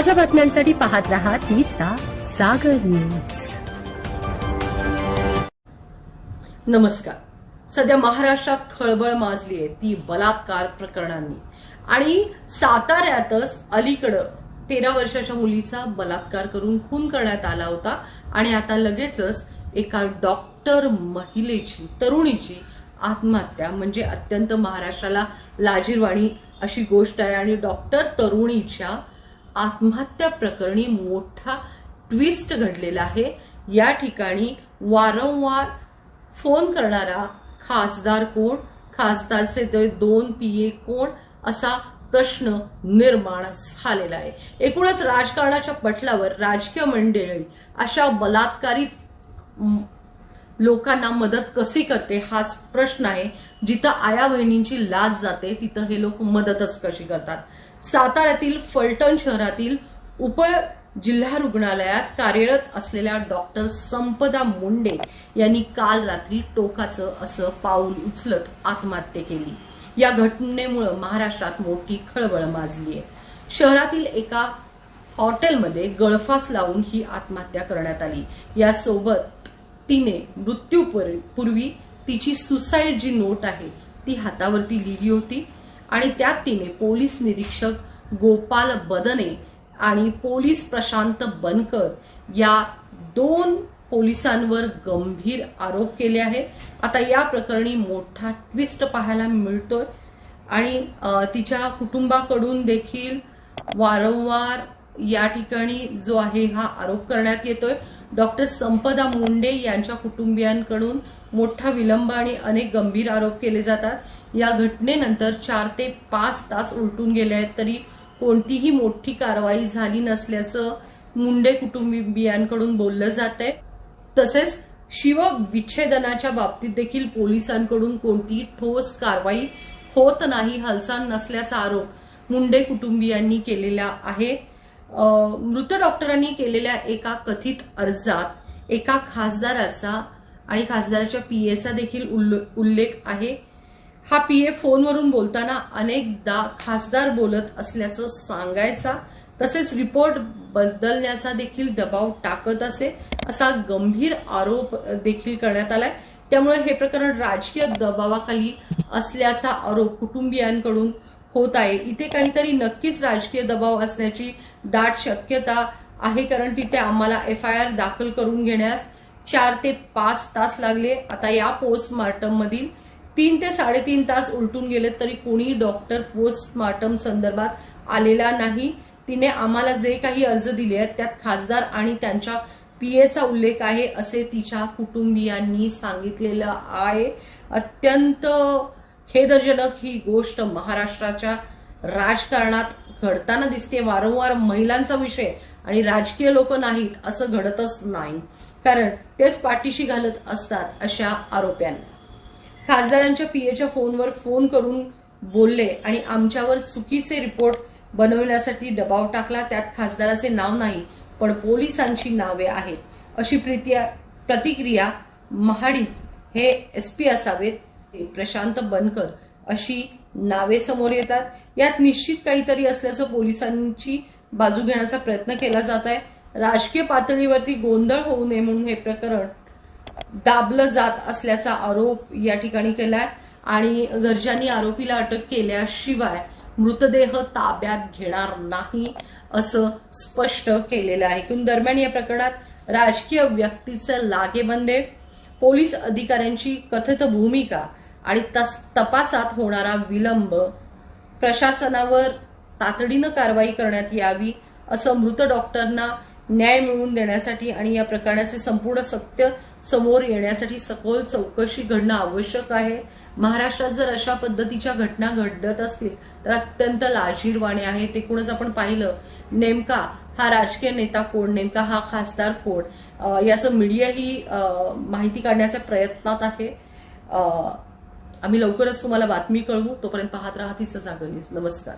ताज्या बातम्यांसाठी पाहत रहा तिचा सागर न्यूज. नमस्कार. सध्या महाराष्ट्रात खळबळ माजली आहे ती बलात्कार प्रकरणांनी. आणि साताऱ्यातच अलीकडं तेरा वर्षाच्या मुलीचा बलात्कार करून खून करण्यात आला होता आणि आता लगेचच एका डॉक्टर महिलेची तरुणीची आत्महत्या म्हणजे अत्यंत महाराष्ट्राला लाजीरवाणी अशी गोष्ट आहे. आणि डॉक्टर तरुणीच्या आत्महत्या प्रकरणी मोठा ट्विस्ट घडलेला आहे. या ठिकाणी वारंवार फोन करणारा खासदार कोण? खासदारचे ते दोन पीए कोण? असा प्रश्न निर्माण झालेला आहे. एकूणच राजकारणाच्या पटलावर राजकीय मंडळी अशा बलात्कारित लोकांना मदत कशी करते हाच प्रश्न आहे. जिथं आया बहिणींची लाज जाते तिथं हे लोक मदतच कशी करतात? साताऱ्यातील फलटण शहरातील उप जिल्हा रुग्णालयात कार्यरत असलेल्या डॉक्टर संपदा मुंडे यांनी काल रात्री टोकाचं असं पाऊल उचलत आत्महत्या केली. या घटनेमुळे महाराष्ट्रात मोठी खळबळ माजली आहे शहरातील एका हॉटेलमध्ये गळफास लावून ही आत्महत्या करण्यात आली. यासोबत तिने मृत्यूपूर्वी तिची सुसाईड जी नोट आहे ती हातावरती लिहिली होती. आणि त्यात तिने पोलीस निरीक्षक गोपाल बदने आणि पोलीस प्रशांत बनकर या दोन पोलिसांवर गंभीर आरोप केले आहेत. आता या प्रकरणी मोठा ट्विस्ट पाहायला मिळतोय. आणि तिच्या कुटुंबाकडून देखील वारंवार या ठिकाणी जो आहे हा आरोप करण्यात येतोय. डॉक्टर संपदा मुंडे यांच्या कुटुंबियांकडून मोठा विलंब आणि अनेक गंभीर आरोप केले जातात. या घटनेनंतर चार ते पाच तास उलटून गेले आहेत तरी कोणतीही मोठी कारवाई झाली नसल्याचं मुंडे कुटुंबियांकडून बोललं जात आहे. तसेच शिवविच्छेदनाच्या बाबतीत देखील पोलिसांकडून कोणतीही ठोस कारवाई होत नाही हालचाल नसल्याचा आरोप मुंडे कुटुंबियांनी केलेला आहे. मृत डॉक्टरांनी केलेल्या एका कथित अर्जात एका खासदाराचा आणि खासदाराच्या पीएचा देखील उल्ल- उल्लेख आहे. हा पीए फोनवरून बोलताना अनेकदा खासदार बोलत असल्याचं सांगायचा तसेच रिपोर्ट बदलण्याचा देखील दबाव टाकत असे असा गंभीर आरोप देखील करण्यात आलाय. त्यामुळे हे प्रकरण राजकीय दबावाखाली असल्याचा आरोप कुटुंबियांकडून होत आहे. इथे काहीतरी नक्कीच राजकीय दबाव असण्याची दाट शक्यता आहे कारण तिथे आम्हाला एफ आय आर दाखल करून घेण्यास चार ते पाच तास लागले. आता या पोस्टमार्टम मधील तीन ते साडेतीन तास उलटून गेले तरी कोणी डॉक्टर पोस्टमार्टम संदर्भात आलेला नाही. तिने आम्हाला जे काही अर्ज दिले आहेत त्यात खासदार आणि त्यांच्या पीएचा उल्लेख आहे असे तिच्या कुटुंबियांनी सांगितलेलं आहे. अत्यंत खेदजनक ही गोष्ट महाराष्ट्राच्या राजकारणात घडताना दिसते. वारंवार महिलांचा विषय आणि राजकीय लोक नाहीत असं घडतच नाही. कारण तेच पाठीशी घालत असतात अशा आरोप्यांना. खासदारांच्या पीएच्या फोनवर फोन करून बोलले आणि आमच्यावर चुकीचे रिपोर्ट बनवण्यासाठी दबाव टाकला. त्यात खासदाराचे नाव नाही पण पोलिसांची नावे आहेत. अशी प्रतिक्रिया महाडिक हे एसपी असावेत प्रशांत बनकर अशी नावे समोर येतात. यात निश्चित काहीतरी असल्याचं पोलिसांची बाजू घेण्याचा प्रयत्न केला जात आहे. राजकीय पातळीवरती गोंधळ होऊ नये म्हणून हे प्रकरण दाबलं जात असल्याचा आरोप या ठिकाणी केलाय आणि घरच्यांनी आरोपीला अटक केल्याशिवाय मृतदेह ताब्यात घेणार नाही असं स्पष्ट केलेलं आहे. किंवा दरम्यान या प्रकरणात राजकीय व्यक्तीचं लागेबंदे पोलीस अधिकाऱ्यांची कथित भूमिका आणि तस- तपासात होणारा विलंब प्रशासनावर तातडीनं कारवाई करण्यात यावी असं मृत डॉक्टरना न्याय मिळवून देण्यासाठी आणि या प्रकरणाचे संपूर्ण सत्य समोर येण्यासाठी सखोल चौकशी घडणं आवश्यक आहे. महाराष्ट्रात जर अशा पद्धतीच्या घटना घडत असतील तर अत्यंत लाजीरवाणे ते कोणच आपण पाहिलं नेमका हा राजकीय नेता कोण? नेमका हा खासदार कोण? याचं मीडियाही ही माहिती काढण्याच्या प्रयत्नात आहे. आम्ही लवकरच तुम्हाला बातमी कळवू. तोपर्यंत पाहत राहा तिचं जागर न्यूज. नमस्कार.